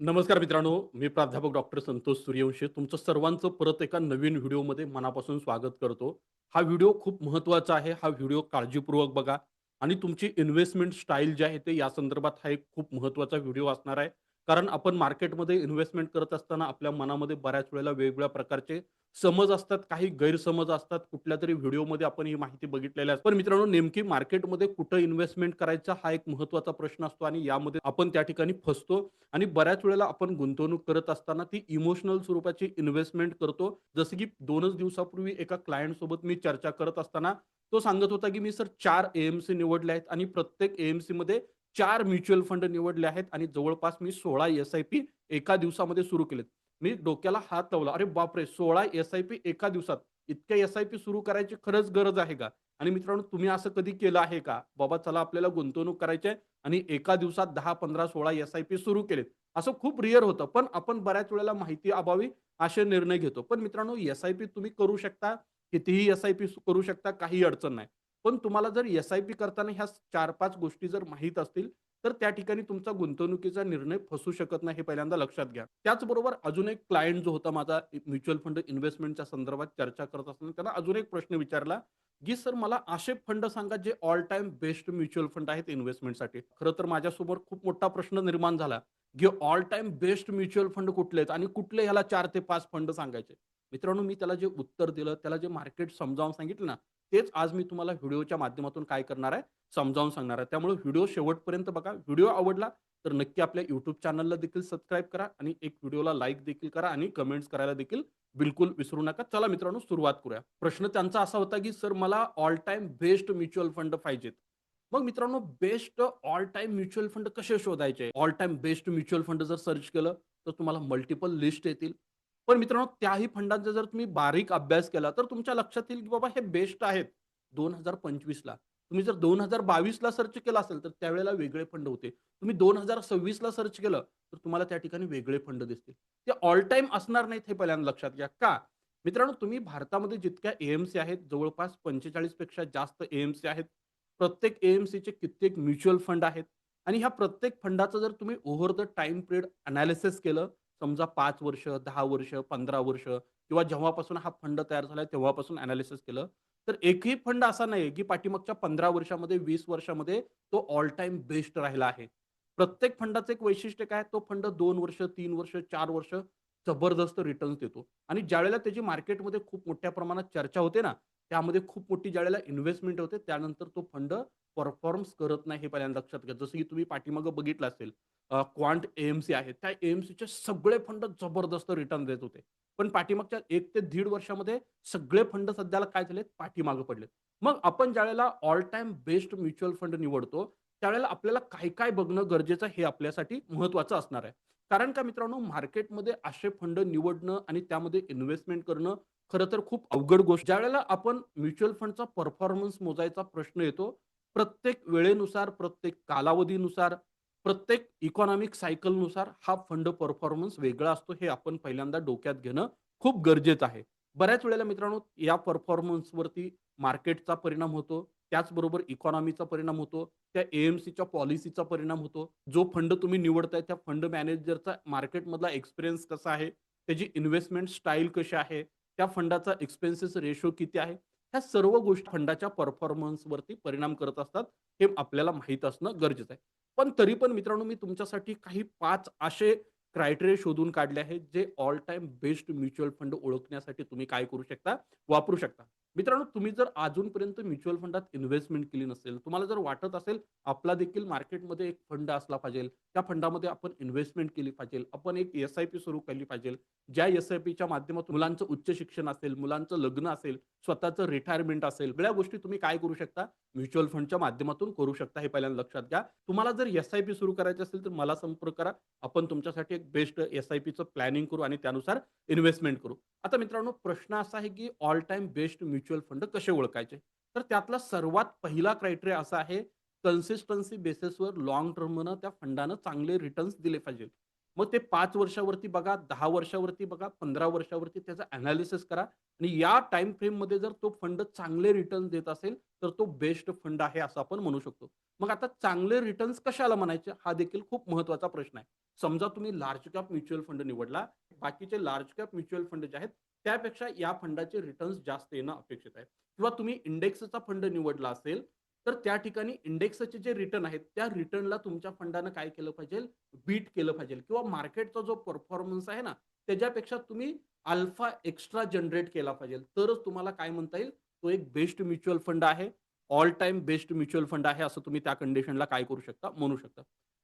नमस्कार मित्रांनो, मी प्राध्यापक डॉक्टर संतोष सूर्यवंशी तुमचं सर्वांचं परत एका नवीन व्हिडिओमध्ये मनापासून स्वागत करतो. हा व्हिडिओ खूप महत्त्वाचा आहे. हा व्हिडिओ काळजीपूर्वक बघा आणि तुमची इन्व्हेस्टमेंट स्टाईल जी आहे ते या संदर्भात हा एक खूप महत्त्वाचा व्हिडिओ असणार आहे. कारण आपण मार्केटमध्ये इन्व्हेस्टमेंट करत असताना आपल्या मनामध्ये बऱ्याच वेळेला वेगवेगळ्या प्रकारचे समज असतात, काही गैरसमज असतात. कुठल्या तरी व्हिडिओमध्ये आपण ही माहिती बघितलेली असते. पण मित्रांनो नेमकी मार्केटमध्ये कुठं इन्व्हेस्टमेंट करायचा हा एक महत्त्वाचा प्रश्न असतो आणि यामध्ये आपण त्या ठिकाणी फसतो आणि बऱ्याच वेळेला आपण गुंतवणूक करत असताना ती इमोशनल स्वरूपाची इन्व्हेस्टमेंट करतो. जसं की दोनच दिवसापूर्वी एका क्लायंट सोबत मी चर्चा करत असताना तो सांगत होता, की मी सर चार एएमसी निवडले आहेत आणि प्रत्येक एएमसी मध्ये चार म्युच्युअल फंड निवडले आहेत आणि जवळपास मी 16 एस-आय-पी एका दिवसामध्ये सुरू केलेत. मी डोक्याला हात लावला. अरे बापरे! 16 एस-आय-पी एका दिवसात. इतक्या एस-आय-पी सुरू करायची खरंच गरज आहे का? आणि मित्रांनो तुम्ही असं कधी केलं आहे का? बाबा चला आपल्याला गुंतवणूक करायची आहे आणि एका दिवसात 10, 15, 16 एस-आय-पी सुरू केलेत. असं खूप रिअर होतं. पण आपण बऱ्याच वेळेला माहिती अभावी असे निर्णय घेतो. पण मित्रांनो एस-आय-पी तुम्ही करू शकता. कितीही एस-आय-पी करू शकता. काही अडचण नाही. पण तुम्हाला जर एस-आय-पी करताना ह्या 4-5 गोष्टी जर माहीत असतील, तर त्या ठिकाणी तुमचा गुंतवणुकीचा निर्णय फसू शकत नाही हे पहिल्यांदा लक्षात घ्या. त्याचबरोबर अजून एक क्लायंट जो होता माझा म्युच्युअल फंड इन्व्हेस्टमेंटच्या संदर्भात चर्चा करत असताना त्यांना अजून एक प्रश्न विचारला, की "सर मला असे फंड सांगा जे all time best mutual fund आहेत इन्व्हेस्टमेंटसाठी." खरं तर माझ्यासमोर खूप मोठा प्रश्न निर्माण झाला, की all time best mutual fund कुठले आहेत आणि कुठले ह्याला चार ते पाच फंड सांगायचे. मित्रांनो मी त्याला जे उत्तर दिलं, त्याला जे मार्केट समजावून सांगितलं ना, तेच आज मी तुम्हाला व्हिडिओच्या माध्यमातून काय करणार आहे, समजावून सांगणार आहे. त्यामुळे व्हिडिओ शेवटपर्यंत बघा. व्हिडिओ आवडला तर नक्की आपल्या युट्यूब चॅनलला देखील सबस्क्राईब करा आणि एक व्हिडिओला लाईक देखील करा आणि कमेंट्स करायला देखील बिलकुल विसरू नका. चला मित्रांनो सुरुवात करूया. प्रश्न त्यांचा असा होता, की "सर मला all time best mutual fund पाहिजेत." मग मित्रांनो best all time mutual fund कसे शोधायचे? All time best mutual fund जर सर्च केलं, तर तुम्हाला मल्टिपल लिस्ट येतील. पण मित्रांनो त्याही फंडांचा जर तुम्ही बारीक अभ्यास केला, तर तुमच्या लक्षात येईल, की बाबा हे बेस्ट आहेत 2025 ला. तुम्ही जर 2022 ला सर्च केलं असेल, तर त्यावेळेला वेगळे फंड होते. तुम्ही 2026 ला सर्च केलं, तर तुम्हाला त्या ठिकाणी वेगळे फंड दिसतील. ते ऑल टाइम असणार नाहीत हे पहिल्यांदा लक्षात घ्या. का? मित्रांनो तुम्ही भारतामध्ये जितक्या एएमसी आहेत, जवळपास 45 पेक्षा जास्त एएमसी आहेत. प्रत्येक एएमसीचे कित्येक म्युच्युअल फंड आहेत आणि ह्या प्रत्येक फंडाचं जर तुम्ही over the time period analysis केलं, समजा पाच वर्ष, दहा वर्ष, 15 वर्ष किंवा जेव्हापासून हा फंड तयार झाला तेव्हापासून अनालिसिस केलं, तर एकही फंड असा नाहीये, की पाठीमागच्या 15 वर्षामध्ये, वीस वर्षामध्ये तो ऑल टाइम बेस्ट राहिला आहे. प्रत्येक फंडाचं एक वैशिष्ट्य काय? तो फंड दोन वर्ष, तीन वर्ष, चार वर्ष जबरदस्त रिटर्न्स देतो आणि ज्यावेळेला त्याची मार्केटमध्ये खूप मोठ्या प्रमाणात चर्चा होते ना, त्यामध्ये खूप मोठी ज्यावेळेला इन्व्हेस्टमेंट होते, त्यानंतर तो फंड परफॉर्म्स करत नाही हे पहिल्यांदा लक्षात घ्या. जसं की तुम्ही पाठीमागं बघितलं असेल क्वांट एएमसी आहे. त्या एएमसीचे सगळे फंड जबरदस्त रिटर्न देत होते. पण पाठीमागच्या एक ते दीड वर्षामध्ये सगळे फंड सध्याला काय झालेत? पाठीमागं पडलेत. मग आपण ज्यावेळेला all time best mutual fund निवडतो, त्यावेळेला आपल्याला काय-काय बघणं गरजेचं आहे हे आपल्यासाठी महत्त्वाचं असणार आहे. कारण का मित्रांनो मार्केटमध्ये असे फंड निवडणं आणि त्यामध्ये इन्व्हेस्टमेंट करणं खरं तर खूप अवघड गोष्ट ज्यावेळेला आपण म्युच्युअल फंडचा परफॉर्मन्स मोजायचा प्रश्न येतो, प्रत्येक वेळेनुसार, प्रत्येक कालावधीनुसार, प्रत्येक इकॉनॉमिक सायकलनुसार हा फंड परफॉर्मन्स वेगळा असतो, हे आपण पहिल्यांदा डोक्यात घेणं खूप गरजेचं आहे. बऱ्याच वेळेला मित्रांनो या परफॉर्मन्सवरती मार्केटचा परिणाम होतो. त्याचबरोबर इकॉनॉमीचा परिणाम होतो. त्या एएमसीच्या पॉलिसीचा परिणाम होतो. जो फंड तुम्ही निवडताय त्या फंड मॅनेजरचा मार्केटमधला एक्सपिरियन्स कसा आहे? त्याची इन्व्हेस्टमेंट स्टाईल कशी आहे? त्या फंडाचा एक्सपेन्सेस रेशो किती आहे? ह्या सर्व गोष्टी फंडाच्या परफॉर्मन्सवरती परिणाम करत असतात. हे आपल्याला माहीत असणं गरजेचं आहे. पण तरी पण मित्रांनो मी तुमच्यासाठी काही पाच असे क्रायटेरिया शोधून काढले आहेत, जे all time best mutual fund ओळखण्यासाठी तुम्ही काय करू शकता? वापरू शकता. मित्रांनो तुम्ही जर अजूनपर्यंत म्युच्युअल फंडात इन्व्हेस्टमेंट केली नसेल, तुम्हाला जर वाटत असेल आपला देखील मार्केटमध्ये एक फंड असला पाहिजे त्या फंडामध्ये आपण इन्व्हेस्टमेंट केली पाहिजे आपण एक एस-आय-पी सुरू केली पाहिजे ज्या एस-आय-पीच्या माध्यमातून मुलांचं उच्च शिक्षण असेल, मुलांचं लग्न असेल, स्वतःचं रिटायरमेंट असेल, सगळ्या गोष्टी तुम्ही काय करू शकता? म्युच्युअल फंडच्या माध्यमातून करू शकता हे पहिल्यांदा लक्षात घ्या. तुम्हाला जर एस-आय-पी सुरू करायची असेल, तर मला संपर्क करा. आपण तुमच्यासाठी एक बेस्ट एस-आय-पीचं प्लॅनिंग करू आणि त्यानुसार इन्व्हेस्टमेंट करू. आता मित्रांनो प्रश्न असा आहे, की all time best mutual fund कसे ओळखायचे? तर त्यातला सर्वात पहिला क्रायटेरिया असा आहे, कन्सिस्टन्सी बेसिसवर लाँग टर्मनं त्या फंडानं चांगले रिटर्न्स दिले पाहिजे मग ते पाच वर्षावरती बघा, दहा वर्षावरती बघा, 15 वर्षावरती त्याचं एनालिसिस करा आणि या टाइम फ्रेममध्ये जर तो फंड चांगले रिटर्न्स देत असेल, तर तो बेस्ट फंड आहे असं आपण म्हणू शकतो. मग आता चांगले रिटर्न्स कशाला म्हणायचे? हा देखील खूप महत्त्वाचा प्रश्न आहे. समजा तुम्ही लार्ज कॅप म्युच्युअल फंड निवडला बाकीचे लार्ज कॅप म्युच्युअल फंड जे आहेत त्यापेक्षा या फंडाचे रिटर्न्स जास्त येणं अपेक्षित आहे. किंवा तुम्ही इंडेक्सचा फंड निवडला असेल तर त्या ठिकाणी इंडेक्सचे जे रिटर्न आहेत त्या रिटर्नला तुमच्या फंडानं काय केलं पाहिजे? बीट केलं पाहिजे. किंवा मार्केटचा जो परफॉर्मन्स आहे ना त्याच्यापेक्षा तुम्ही अल्फा एक्स्ट्रा जनरेट केला पाहिजे. तरच तुम्हाला काय म्हणता येईल? तो एक बेस्ट म्युच्युअल फंड आहे. All time best mutual fund आहे असं तुम्ही त्या कंडिशनला काय करू शकता? म्हणू शकता.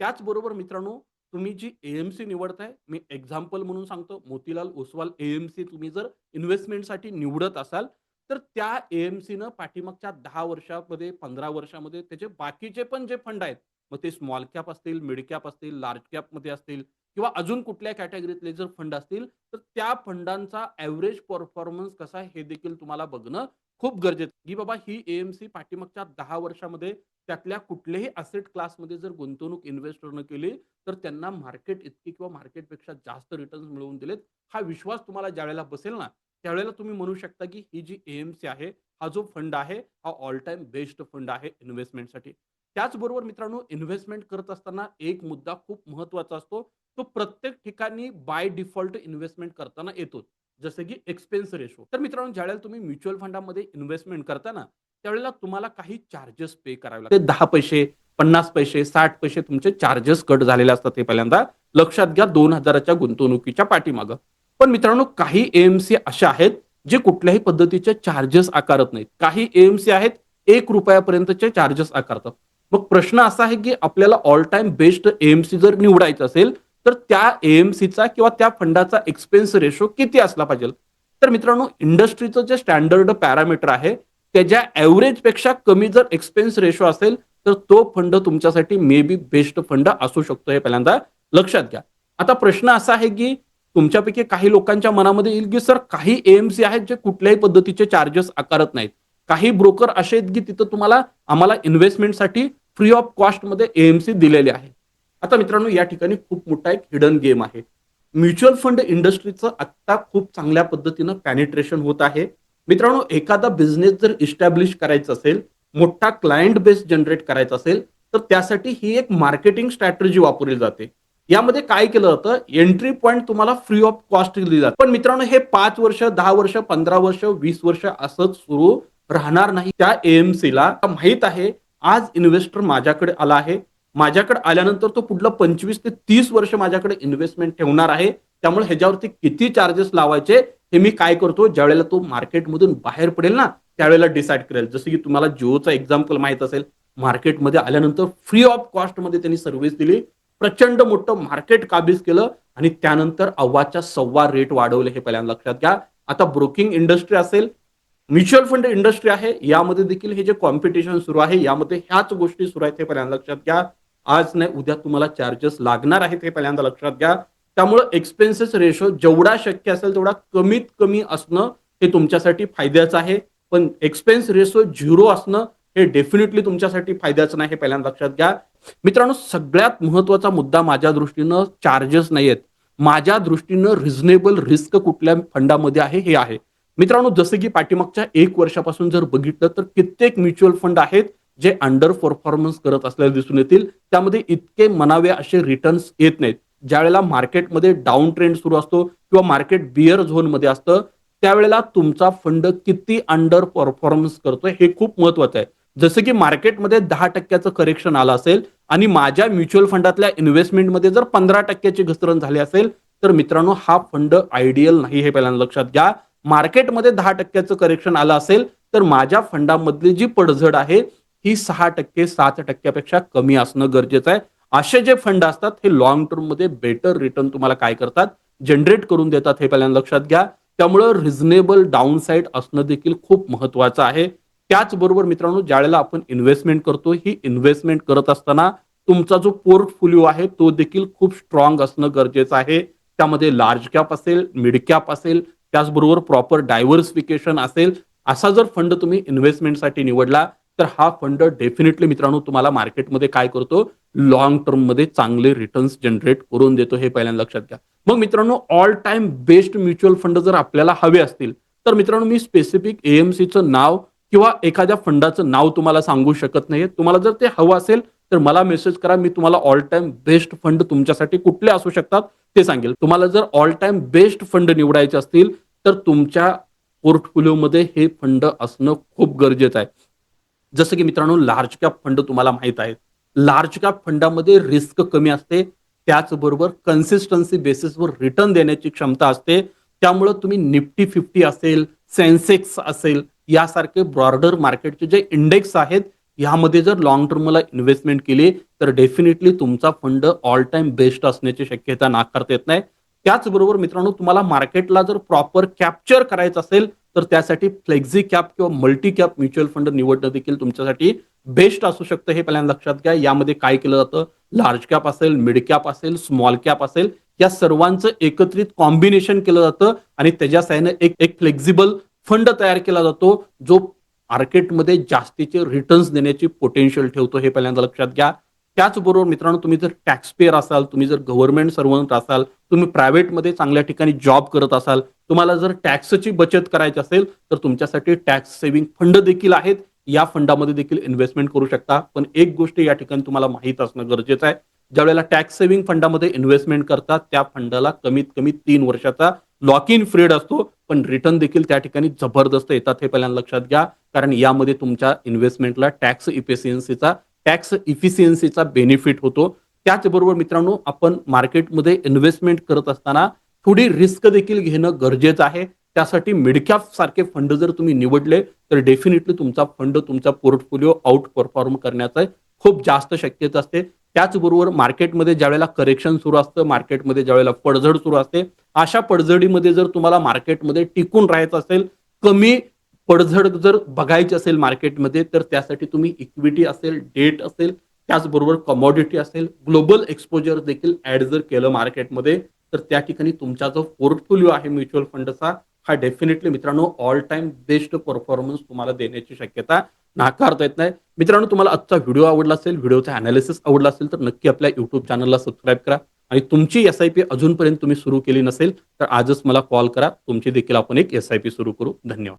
त्याचबरोबर मित्रांनो तुम्ही जी एएमसी निवडताय मी एक्झाम्पल म्हणून सांगतो. मोतीलाल ओसवाल एएमसी तुम्ही जर इन्व्हेस्टमेंटसाठी निवडत असाल तर त्या एएमसीनं पाठीमागच्या दहा वर्षामध्ये पंधरा वर्षामध्ये त्याचे बाकीचे पण जे फंड आहेत मग ते स्मॉल कॅप असतील मिड कॅप असतील लार्ज कॅपमध्ये असतील किंवा अजून कुठल्या कॅटेगरीतले जर फंड असतील तर त्या फंडांचा ॲव्हरेज परफॉर्मन्स कसा आहे हे देखील तुम्हाला बघणं खूप गरजेचं की बाबा ही एएमसी पाठीमागच्या दहा वर्षामध्ये त्यातल्या कुठल्याही असेट क्लासमध्ये जर गुंतवणूक इन्व्हेस्टरनं केली तर त्यांना मार्केट इतकी किंवा मार्केटपेक्षा जास्त रिटर्न्स मिळवून दिलेत. हा विश्वास तुम्हाला ज्यावेळेला बसेल ना त्यावेळेला तुम्ही म्हणू शकता की ही जी एएमसी आहे हा जो फंड आहे हा ऑल टाइम बेस्ट फंड आहे इन्व्हेस्टमेंटसाठी त्याचबरोबर मित्रांनो इन्व्हेस्टमेंट करत असताना एक मुद्दा खूप महत्त्वाचा असतो. तो प्रत्येक ठिकाणी बाय डिफॉल्ट इन्व्हेस्टमेंट करताना येतो. जसं की एक्सपेन्स रेशो तर मित्रांनो ज्यावेळेला तुम्ही म्युच्युअल फंडामध्ये इन्व्हेस्टमेंट करताना त्यावेळेला तुम्हाला काही चार्जेस पे करावे लागतात. ते दहा पैसे पन्नास पैसे साठ पैसे तुमचे चार्जेस कट झालेले असतात ते पहिल्यांदा. लक्षात घ्या दोन हजाराच्या गुंतवणुकीच्या पाठीमागं. पण मित्रांनो काही एएमसी अशा आहेत जे कुठल्याही पद्धतीचे चार्जेस आकारत नाहीत. काही एएमसी आहेत एक रुपयापर्यंतचे चार्जेस आकारतात. मग प्रश्न असा आहे की आपल्याला ऑल टाइम बेस्ट एएमसी जर निवडायचं असेल तर त्या एएमसीचा किंवा त्या फंडाचा एक्सपेन्स रेशो किती असला पाहिजे? तर मित्रांनो इंडस्ट्रीचं जे स्टँडर्ड पॅरामीटर आहे त्याच्या ॲव्हरेजपेक्षा कमी जर एक्सपेन्स रेशो असेल तर तो फंड तुमच्यासाठी मे बी बेस्ट फंड असू शकतो हे पहिल्यांदा लक्षात घ्या. आता प्रश्न असा आहे की तुमच्यापैकी काही लोकांच्या मनामध्ये येईल की सर काही एएमसी आहेत जे कुठल्याही पद्धतीचे चार्जेस आकारत नाहीत. काही ब्रोकर असे आहेत की तिथं तुम्हाला आम्हाला इन्व्हेस्टमेंटसाठी फ्री ऑफ कॉस्टमध्ये एएमसी दिलेले आहे. आता मित्रांनो या ठिकाणी खूप मोठा एक हिडन गेम आहे. म्युच्युअल फंड इंडस्ट्रीचं आत्ता खूप चांगल्या पद्धतीनं पॅनिट्रेशन होत आहे. मित्रांनो एखादा बिझनेस जर इस्टॅब्लिश करायचा असेल मोठा क्लायंट बेस जनरेट करायचा असेल तर त्यासाठी ही एक मार्केटिंग स्ट्रॅटेजी वापरली जाते. यामध्ये काय केलं जातं? एंट्री पॉईंट तुम्हाला फ्री ऑफ कॉस्ट दिली जाते. पण मित्रांनो हे पाच वर्ष दहा वर्ष पंधरा वर्ष वीस वर्ष असंच सुरू राहणार नाही. त्या एएमसीला माहीत आहे आज इन्व्हेस्टर माझ्याकडे आला आहे. माझ्याकडे आल्यानंतर तो पुढलं पंचवीस ते तीस वर्ष माझ्याकडे इन्व्हेस्टमेंट ठेवणार आहे. त्यामुळे ह्याच्यावरती किती चार्जेस लावायचे? हे मी काय करतो ज्यावेळेला तो मार्केटमधून बाहेर पडेल ना त्यावेळेला डिसाईड करेल. जसं की तुम्हाला जिओचा एक्झाम्पल माहीत असेल मार्केटमध्ये आल्यानंतर फ्री ऑफ कॉस्टमध्ये त्यांनी सर्व्हिस दिली प्रचंड मोठं मार्केट काबीज केलं आणि त्यानंतर अव्वाच्या सव्वा रेट वाढवले हे पहिल्यांदा लक्षात घ्या. आता ब्रोकिंग इंडस्ट्री असेल म्युच्युअल फंड इंडस्ट्री आहे यामध्ये देखील हे जे कॉम्पिटिशन सुरू आहे यामध्ये ह्याच गोष्टी सुरू आहेत हे पहिल्यांदा लक्षात घ्या. आज नाही उद्या तुम्हाला चार्जेस लागणार आहेत हे पहिल्यांदा लक्षात घ्या. त्यामुळं एक्सपेन्सेस रेशो जेवढा शक्य असेल तेवढा कमीत कमी असणं हे तुमच्यासाठी फायद्याचं आहे. पण एक्सपेन्स रेशो झिरो असणं हे डेफिनेटली तुमच्यासाठी फायद्याचं नाही हे पहिल्यांदा लक्षात घ्या. मित्रांनो सगळ्यात महत्त्वाचा मुद्दा माझ्या दृष्टीनं चार्जेस नाही आहेत. माझ्या दृष्टीनं रिझनेबल रिस्क कुठल्या फंडामध्ये आहे हे आहे. मित्रांनो जसं की पाठीमागच्या एक वर्षापासून जर बघितलं तर कित्येक म्युच्युअल फंड आहेत जे अंडर परफॉर्मन्स करत असल्याला दिसून येतील. त्यामध्ये इतके मनावे असे रिटर्न्स येत नाहीत. ज्यावेळेला मार्केटमध्ये डाऊन ट्रेंड सुरू असतो किंवा मार्केट बिअर झोनमध्ये असतं त्यावेळेला तुमचा फंड किती अंडर परफॉर्मन्स करतोय हे खूप महत्वाचं आहे. जसं की मार्केटमध्ये दहा टक्क्याचं करेक्शन आलं असेल आणि माझ्या म्युच्युअल फंडातल्या इन्व्हेस्टमेंटमध्ये जर पंधरा टक्क्याची घसरण झाली असेल तर मित्रांनो हा फंड आयडियल नाही हे पहिल्यांदा लक्षात घ्या. मार्केटमध्ये दहा टक्क्याचं करेक्शन आलं असेल तर माझ्या फंडामधली जी पडझड आहे ही सहा टक्के सात टक्क्यापेक्षा कमी असणं गरजेचं आहे. असे जे फंड असतात हे लॉंग टर्ममध्ये बेटर रिटर्न तुम्हाला काय करतात? जनरेट करून देतात हे पहिल्यांदा लक्षात घ्या. त्यामुळं रिझनेबल डाऊन साईड असणं देखील खूप महत्वाचं आहे. त्याचबरोबर मित्रांनो ज्यावेळेला आपण इन्व्हेस्टमेंट करतो ही इन्व्हेस्टमेंट करत असताना तुमचा जो पोर्टफोलिओ आहे तो देखील खूप स्ट्रॉंग असणं गरजेचं आहे. त्यामध्ये लार्ज कॅप असेल मिड कॅप असेल त्याचबरोबर प्रॉपर डायव्हर्सिफिकेशन असेल असा जर फंड तुम्ही इन्व्हेस्टमेंटसाठी निवडला तर हा फंड डेफिनेटली मित्रांनो तुम्हाला मार्केटमध्ये काय करतो? लॉंग टर्ममध्ये चांगले रिटर्न्स जनरेट करून देतो हे पहिल्यांदा लक्षात घ्या. मग मित्रांनो all time best mutual fund जर आपल्याला हवे असतील तर मित्रांनो मी स्पेसिफिक एएमसीचं नाव किंवा एखाद्या फंडाचं नाव तुम्हाला सांगू शकत नाही तुम्हाला जर ते हवं असेल तर मला मेसेज करा. मी तुम्हाला ऑल टाइम बेस्ट फंड तुमच्यासाठी कुठले असू शकतात ते सांगेल. तुम्हाला जर ऑल टाइम बेस्ट फंड निवडायचे असतील तर तुमच्या पोर्टफोलिओमध्ये हे फंड असणं खूप गरजेचं आहे. जसं की मित्रांनो लार्ज कॅप फंड तुम्हाला माहीत आहे लार्ज कॅप फंडामध्ये रिस्क कमी असते. त्याचबरोबर कन्सिस्टन्सी बेसिसवर रिटर्न देण्याची क्षमता असते. त्यामुळं तुम्ही निफ्टी फिफ्टी असेल सेन्सेक्स असेल यासारखे ब्रॉडर मार्केटचे जे इंडेक्स आहेत यामध्ये जर लॉंग टर्मला इन्व्हेस्टमेंट केली तर डेफिनेटली तुमचा फंड ऑल टाइम बेस्ट असण्याची शक्यता नाकारता येत नाही. त्याचबरोबर मित्रांनो तुम्हाला मार्केटला जर प्रॉपर कॅप्चर करायचं असेल तर त्यासाठी फ्लेक्झी कॅप किंवा मल्टी कॅप म्युच्युअल फंड निवडणं देखील तुमच्यासाठी बेस्ट असू शकतं हे पहिल्यांदा लक्षात घ्या. यामध्ये काय केलं जातं? लार्ज कॅप असेल मिड कॅप असेल स्मॉल कॅप असेल या सर्वांचं एकत्रित कॉम्बिनेशन केलं जातं आणि त्याच्या साहाय्याने एक एक फ्लेक्झिबल फंड तयार केला जातो जो मार्केटमध्ये जास्तीचे रिटर्न्स देण्याची पोटेन्शियल ठेवतो हे पहिल्यांदा लक्षात घ्या. त्याचबरोबर मित्रांनो तुम्ही जर टॅक्स पेअर असाल तुम्ही जर गव्हर्नमेंट सर्वंट असाल तुम्ही प्रायव्हेटमध्ये चांगल्या ठिकाणी जॉब करत असाल तुम्हाला जर टॅक्सची बचत करायची असेल तर तुमच्यासाठी टॅक्स सेव्हिंग फंड देखील आहेत. या फंडामध्ये देखील इन्व्हेस्टमेंट करू शकता. पण एक गोष्ट या ठिकाणी तुम्हाला माहीत असणं गरजेचं आहे. ज्यावेळेला टॅक्स सेव्हिंग फंडामध्ये इन्व्हेस्टमेंट करतात त्या फंडाला कमीत कमी तीन वर्षाचा लॉक इन फ्रीड असतो. पण रिटर्न देखील त्या ठिकाणी जबरदस्त येतात हे पहिल्यांदा लक्षात घ्या. कारण यामध्ये तुमच्या इन्व्हेस्टमेंटला टॅक्स इफिशियन्सीचा टॅक्स इफिशियन्सीचा बेनिफिट होतो. त्याचबरोबर मित्रांनो आपण मार्केटमध्ये इन्व्हेस्टमेंट करत असताना थोडी रिस्क देखील घेणं गरजेचं आहे. त्यासाठी मिडकॅप सारखे फंड जर तुम्ही निवडले तर डेफिनेटली तुमचा फंड तुमचा पोर्टफोलिओ आउट परफॉर्म करण्याचं खूप जास्त शक्यता असते. त्याचबरोबर मार्केटमध्ये ज्यावेळेला करेक्शन सुरू असतं मार्केटमध्ये ज्यावेळेला पडझड सुरू असते अशा पडझडीमध्ये जर तुम्हाला मार्केटमध्ये टिकून राहायचं असेल कमी पडझड जर बघायची असेल मार्केटमध्ये तर त्यासाठी तुम्ही इक्विटी असेल डेट असेल त्याचबरोबर कमॉडिटी असेल ग्लोबल एक्सपोजर देखील ऍड जर केलं मार्केटमध्ये तर त्या ठिकाणी तुमचा जो पोर्टफोलिओ आहे म्युच्युअल फंडचा हा डेफिनेटली मित्रांनो ऑल टाइम बेस्ट परफॉर्मन्स तुम्हाला देण्याची शक्यता नाकारता येत नाही. मित्रांनो तुम्हाला आजचा व्हिडिओ आवडला असेल व्हिडिओचा अनालिसिस आवडला असेल तर नक्की आपल्या युट्यूब चॅनलला सबस्क्राईब करा. आणि तुमची एस आय पी अजूनपर्यंत तुम्ही सुरू केली नसेल तर आजच मला कॉल करा. तुमची देखील आपण एक एस आय पी सुरू करू. धन्यवाद.